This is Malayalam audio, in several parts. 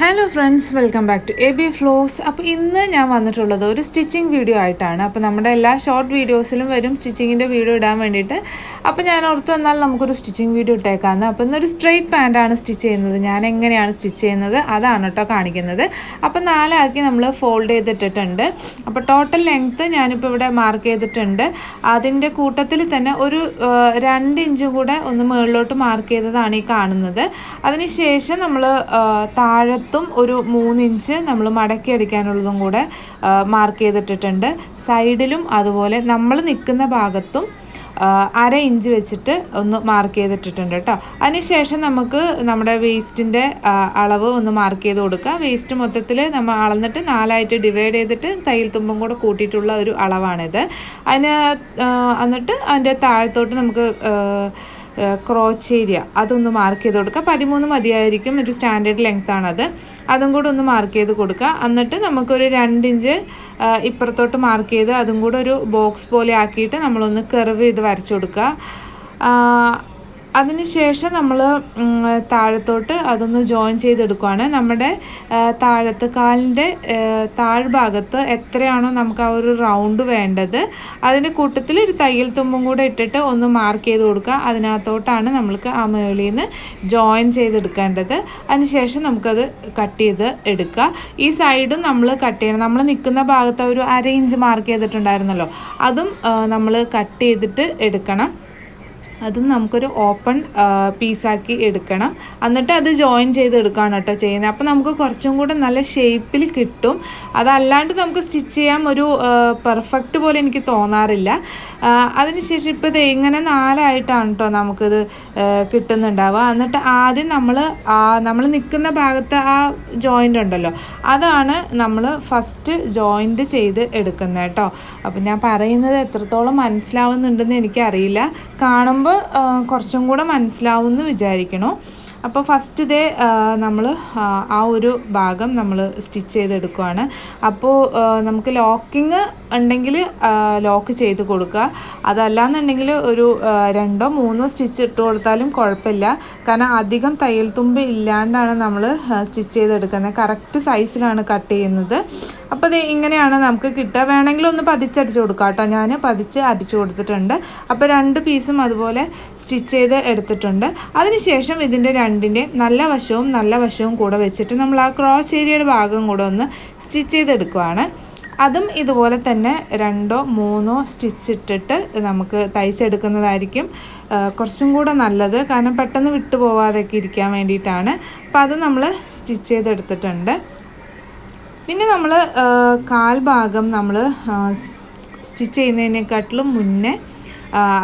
Hello friends welcome back to A B flows അപ്പോൾ ഇന്ന് ഞാൻ വന്നിട്ടുള്ളത് ഒരു സ്റ്റിച്ചിങ് വീഡിയോ ആയിട്ടാണ്. അപ്പോൾ നമ്മുടെ എല്ലാ ഷോർട്ട് വീഡിയോസിലും വരും സ്റ്റിച്ചിങ്ങിന്റെ വീഡിയോ ഇടാൻ വേണ്ടിയിട്ട്. അപ്പോൾ ഞാൻ ഓർത്തു വന്നാൽ നമുക്കൊരു സ്റ്റിച്ചിങ് വീഡിയോ ഇട്ടേക്കാമെന്ന് അപ്പോൾ ഇന്നൊരു സ്ട്രെയിറ്റ് പാന്റാണ് സ്റ്റിച്ച് ചെയ്യുന്നത്. ഞാൻ എങ്ങനെയാണ് സ്റ്റിച്ച് ചെയ്യുന്നത്? അതാണ് കേട്ടോ കാണിക്കുന്നത്. അപ്പോൾ നാലാക്കി നമ്മൾ ഫോൾഡ് ചെയ്തിട്ടിട്ടുണ്ട്. അപ്പോൾ ടോട്ടൽ ലെങ്ത്ത് ഞാനിപ്പോൾ ഇവിടെ മാർക്ക് ചെയ്തിട്ടുണ്ട്. അതിന്റെ കൂട്ടത്തിൽ തന്നെ ഒരു രണ്ട് ഇഞ്ചും കൂടെ ഒന്ന് മുകളിലോട്ട് മാർക്ക് ചെയ്തതാണ് ഈ കാണുന്നത്. അതിനുശേഷം നമ്മൾ താഴത്തും ഒരു മൂന്നിഞ്ച് നമ്മൾ മടക്കി അടിക്കാനുള്ളതും കൂടെ മാർക്ക് ചെയ്തിട്ടിട്ടുണ്ട്. സൈഡിലും അതുപോലെ നമ്മൾ നിൽക്കുന്ന ഭാഗത്തും അര ഇഞ്ച് വെച്ചിട്ട് ഒന്ന് മാർക്ക് ചെയ്തിട്ടിട്ടുണ്ട് കേട്ടോ അതിനുശേഷം നമുക്ക് നമ്മുടെ വേസ്റ്റിന്റെ അളവ് ഒന്ന് മാർക്ക് ചെയ്ത് കൊടുക്കുക. വേസ്റ്റ് മൊത്തത്തിൽ നമ്മൾ അളന്നിട്ട് നാലായിട്ട് ഡിവൈഡ് ചെയ്തിട്ട് തയ്യൽ തുമ്പും കൂടെ കൂട്ടിയിട്ടുള്ള ഒരു അളവാണിത്. അതിന് എന്നിട്ട് അതിന്റെ താഴത്തോട്ട് നമുക്ക് ക്രോച്ച് ഏരിയ അതൊന്ന് മാർക്ക് ചെയ്ത് കൊടുക്കുക പതിമൂന്ന് മതിയായിരിക്കും. ഒരു സ്റ്റാൻഡേർഡ് ലെങ്ത് ആണത്. അതും കൂടെ ഒന്ന് മാർക്ക് ചെയ്ത് കൊടുക്കുക എന്നിട്ട് നമുക്കൊരു രണ്ട് ഇഞ്ച് ഇപ്പുറത്തോട്ട് മാർക്ക് ചെയ്ത് അതും കൂടെ ഒരു ബോക്സ് പോലെ ആക്കിയിട്ട് നമ്മളൊന്ന് കർവ് ചെയ്ത് വരച്ചു കൊടുക്കുക അതിനുശേഷം നമ്മൾ താഴത്തോട്ട് അതൊന്ന് ജോയിൻ ചെയ്തെടുക്കുകയാണ് നമ്മുടെ താഴത്ത് കാലിന്റെ താഴ്ഭാഗത്ത് എത്രയാണോ നമുക്ക് ആ ഒരു റൗണ്ട് വേണ്ടത്. അതിന്റെ കൂട്ടത്തിൽ ഒരു തയ്യൽ തുമ്പും കൂടെ ഇട്ടിട്ട് ഒന്ന് മാർക്ക് ചെയ്ത് കൊടുക്കുക. അതിനകത്തോട്ടാണ് നമ്മൾക്ക് ആ മേളിൽ നിന്ന് ജോയിൻ ചെയ്തെടുക്കേണ്ടത് അതിനുശേഷം നമുക്കത് കട്ട് ചെയ്ത് എടുക്കുക. ഈ സൈഡും നമ്മൾ കട്ട് ചെയ്യണം. നമ്മൾ നിൽക്കുന്ന ഭാഗത്ത് ഒരു അര ഇഞ്ച് മാർക്ക് ചെയ്തിട്ടുണ്ടായിരുന്നല്ലോ. അതും നമ്മൾ കട്ട് ചെയ്തിട്ട് എടുക്കണം. അതും നമുക്കൊരു ഓപ്പൺ പീസാക്കി എടുക്കണം. എന്നിട്ട് അത് ജോയിൻ ചെയ്ത് എടുക്കുകയാണ് കേട്ടോ ചെയ്യുന്നത്. അപ്പോൾ നമുക്ക് കുറച്ചും കൂടെ നല്ല ഷേപ്പിൽ കിട്ടും. അതല്ലാണ്ട് നമുക്ക് സ്റ്റിച്ച് ചെയ്യാൻ ഒരു പെർഫെക്റ്റ് പോലെ എനിക്ക് തോന്നാറില്ല. അതിനുശേഷം ഇപ്പോൾ ഇത് ഇങ്ങനെ നാലായിട്ടാണ് കേട്ടോ നമുക്കിത് കിട്ടുന്നുണ്ടാവുക. എന്നിട്ട് ആദ്യം നമ്മൾ നമ്മൾ നിൽക്കുന്ന ഭാഗത്ത് ആ ജോയിന്റ് ഉണ്ടല്ലോ അതാണ് നമ്മൾ ഫസ്റ്റ് ജോയിന്റ് ചെയ്ത് എടുക്കുന്നത് കേട്ടോ. അപ്പം ഞാൻ പറയുന്നത് എത്രത്തോളം മനസ്സിലാവുന്നുണ്ടെന്ന് എനിക്കറിയില്ല. കാണുമ്പോൾ കുറച്ചും കൂടെ മനസ്സിലാവുമെന്ന് വിചാരിക്കണം. അപ്പോൾ ഫസ്റ്റ് ഇതേ നമ്മൾ ആ ഒരു ഭാഗം നമ്മൾ സ്റ്റിച്ച് ചെയ്തെടുക്കുകയാണ് അപ്പോൾ നമുക്ക് ലോക്കിങ് ഉണ്ടെങ്കിൽ ലോക്ക് ചെയ്ത് കൊടുക്കുക. അതല്ലാന്നുണ്ടെങ്കിൽ ഒരു രണ്ടോ മൂന്നോ സ്റ്റിച്ച് ഇട്ട് കൊടുത്താലും കുഴപ്പമില്ല. കാരണം അധികം തയ്യൽ തുമ്പ് ഇല്ലാണ്ടാണ് നമ്മൾ സ്റ്റിച്ച് ചെയ്തെടുക്കുന്നത്. കറക്റ്റ് സൈസിലാണ് കട്ട് ചെയ്യുന്നത്. അപ്പോൾ ഇത് ഇങ്ങനെയാണ് നമുക്ക് കിട്ടുക. വേണമെങ്കിൽ ഒന്ന് പതിച്ചടിച്ച് കൊടുക്കാം കേട്ടോ. ഞാൻ പതിച്ച് അടിച്ചു കൊടുത്തിട്ടുണ്ട്. അപ്പോൾ രണ്ട് പീസും അതുപോലെ സ്റ്റിച്ച് ചെയ്ത് എടുത്തിട്ടുണ്ട്. അതിനുശേഷം ഇതിന്റെ രണ്ടിന്റെയും നല്ല വശവും നല്ല വശവും കൂടെ വെച്ചിട്ട് നമ്മൾ ആ ക്രോസ് ഏരിയയുടെ ഭാഗം കൂടെ ഒന്ന് സ്റ്റിച്ച് ചെയ്തെടുക്കുവാണ്. അതും ഇതുപോലെ തന്നെ രണ്ടോ മൂന്നോ സ്റ്റിച്ച് ഇട്ടിട്ട് നമുക്ക് തയ്ച്ചെടുക്കുന്നതായിരിക്കും കുറച്ചും കൂടെ നല്ലത്. കാരണം പെട്ടെന്ന് വിട്ടു പോവാതെയൊക്കെ ഇരിക്കാൻ വേണ്ടിയിട്ടാണ്. അപ്പോൾ അത് നമ്മൾ സ്റ്റിച്ച് ചെയ്തെടുത്തിട്ടുണ്ട്. പിന്നെ നമ്മൾ കാൽഭാഗം നമ്മൾ സ്റ്റിച്ച് ചെയ്യുന്നതിനെക്കാട്ടിലും മുന്നേ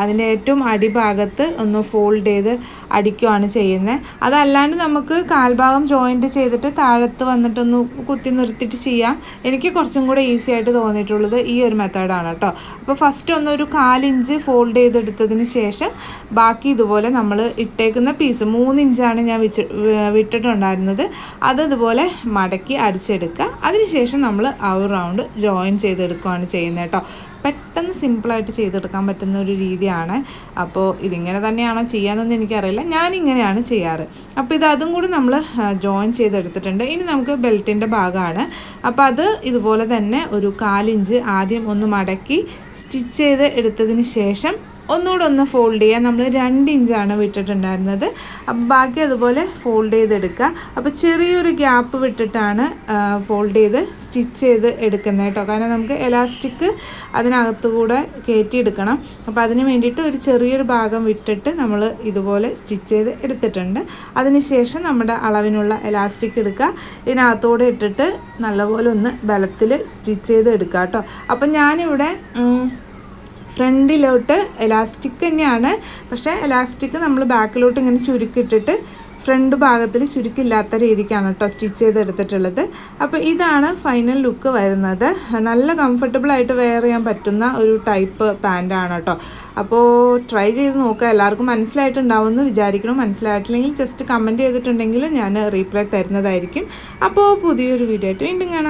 അതിന്റെ ഏറ്റവും അടിഭാഗത്ത് ഒന്ന് ഫോൾഡ് ചെയ്ത് അടിക്കുകയാണ് ചെയ്യുന്നത്. അതല്ലാണ്ട് നമുക്ക് കാൽഭാഗം ജോയിന്റ് ചെയ്തിട്ട് താഴത്ത് വന്നിട്ടൊന്ന് കുത്തി നിർത്തിയിട്ട് ചെയ്യാം. എനിക്ക് കുറച്ചും കൂടെ ഈസി ആയിട്ട് തോന്നിയിട്ടുള്ളത് ഈ ഒരു മെത്തേഡാണ് കേട്ടോ. അപ്പോൾ ഫസ്റ്റ് ഒന്ന് ഒരു കാലിഞ്ച് ഫോൾഡ് ചെയ്തെടുത്തതിന് ശേഷം ബാക്കി ഇതുപോലെ നമ്മൾ ഇട്ടേക്കുന്ന പീസ് മൂന്നിഞ്ചാണ് ഞാൻ വിച്ച് വിട്ടിട്ടുണ്ടായിരുന്നത്. അത് ഇതുപോലെ മടക്കി അടിച്ചെടുക്കുക. അതിനുശേഷം നമ്മൾ ആ റൗണ്ട് ജോയിൻ ചെയ്തെടുക്കുകയാണ് ചെയ്യുന്നത് കേട്ടോ. പെട്ടെന്ന് സിമ്പിളായിട്ട് ചെയ്തെടുക്കാൻ പറ്റുന്ന ഒരു രീതിയാണ്. അപ്പോൾ ഇതിങ്ങനെ തന്നെയാണോ ചെയ്യാമെന്നൊന്നും എനിക്കറിയില്ല. ഞാനിങ്ങനെയാണ് ചെയ്യാറ്. അപ്പോൾ ഇത് അതും കൂടി നമ്മൾ ജോയിൻ ചെയ്തെടുത്തിട്ടുണ്ട്. ഇനി നമുക്ക് ബെൽറ്റിന്റെ ഭാഗമാണ്. അപ്പോൾ അത് ഇതുപോലെ തന്നെ ഒരു കാലിഞ്ച് ആദ്യം ഒന്ന് മടക്കി സ്റ്റിച്ച് ചെയ്ത് എടുത്തതിന് ശേഷം ഒന്നുകൂടെ ഒന്ന് ഫോൾഡ് ചെയ്യുക നമ്മൾ രണ്ട് ഇഞ്ചാണ് വിട്ടിട്ടുണ്ടായിരുന്നത്. അപ്പം ബാക്കി അതുപോലെ ഫോൾഡ് ചെയ്തെടുക്കുക. അപ്പോൾ ചെറിയൊരു ഗ്യാപ്പ് വിട്ടിട്ടാണ് ഫോൾഡ് ചെയ്ത് സ്റ്റിച്ച് ചെയ്ത് എടുക്കുന്നത് കേട്ടോ. കാരണം നമുക്ക് എലാസ്റ്റിക് അതിനകത്തുകൂടെ കയറ്റിയെടുക്കണം. അപ്പോൾ അതിന് വേണ്ടിയിട്ട് ഒരു ചെറിയൊരു ഭാഗം വിട്ടിട്ട് നമ്മൾ ഇതുപോലെ സ്റ്റിച്ച് ചെയ്ത് എടുത്തിട്ടുണ്ട്. അതിനുശേഷം നമ്മുടെ അളവിനുള്ള എലാസ്റ്റിക് എടുക്കുക. ഇതിനകത്തൂടെ ഇട്ടിട്ട് നല്ലപോലെ ഒന്ന് ബലത്തിൽ സ്റ്റിച്ച് ചെയ്ത് എടുക്കുക കേട്ടോ. അപ്പം ഞാനിവിടെ ഫ്രണ്ടിലോട്ട് എലാസ്റ്റിക് തന്നെയാണ്. പക്ഷേ എലാസ്റ്റിക് നമ്മൾ ബാക്കിലോട്ട് ഇങ്ങനെ ചുരുക്കിട്ടിട്ട് ഫ്രണ്ട് ഭാഗത്തിൽ ചുരുക്കില്ലാത്ത രീതിക്കാണ് കേട്ടോ സ്റ്റിച്ച് ചെയ്തെടുത്തിട്ടുള്ളത്. അപ്പോൾ ഇതാണ് ഫൈനൽ ലുക്ക് വരുന്നത്. നല്ല കംഫർട്ടബിളായിട്ട് വെയർ ചെയ്യാൻ പറ്റുന്ന ഒരു ടൈപ്പ് പാന്റാണ് കേട്ടോ അപ്പോൾ ട്രൈ ചെയ്ത് നോക്കുക എല്ലാവർക്കും മനസ്സിലായിട്ടുണ്ടാവുമെന്ന് വിചാരിക്കണം മനസ്സിലായിട്ടില്ലെങ്കിൽ ജസ്റ്റ് കമന്റ് ചെയ്തിട്ടുണ്ടെങ്കിൽ ഞാൻ റീപ്ലൈ തരുന്നതായിരിക്കും. അപ്പോൾ പുതിയൊരു വീഡിയോ ആയിട്ട് വീണ്ടും കാണാം.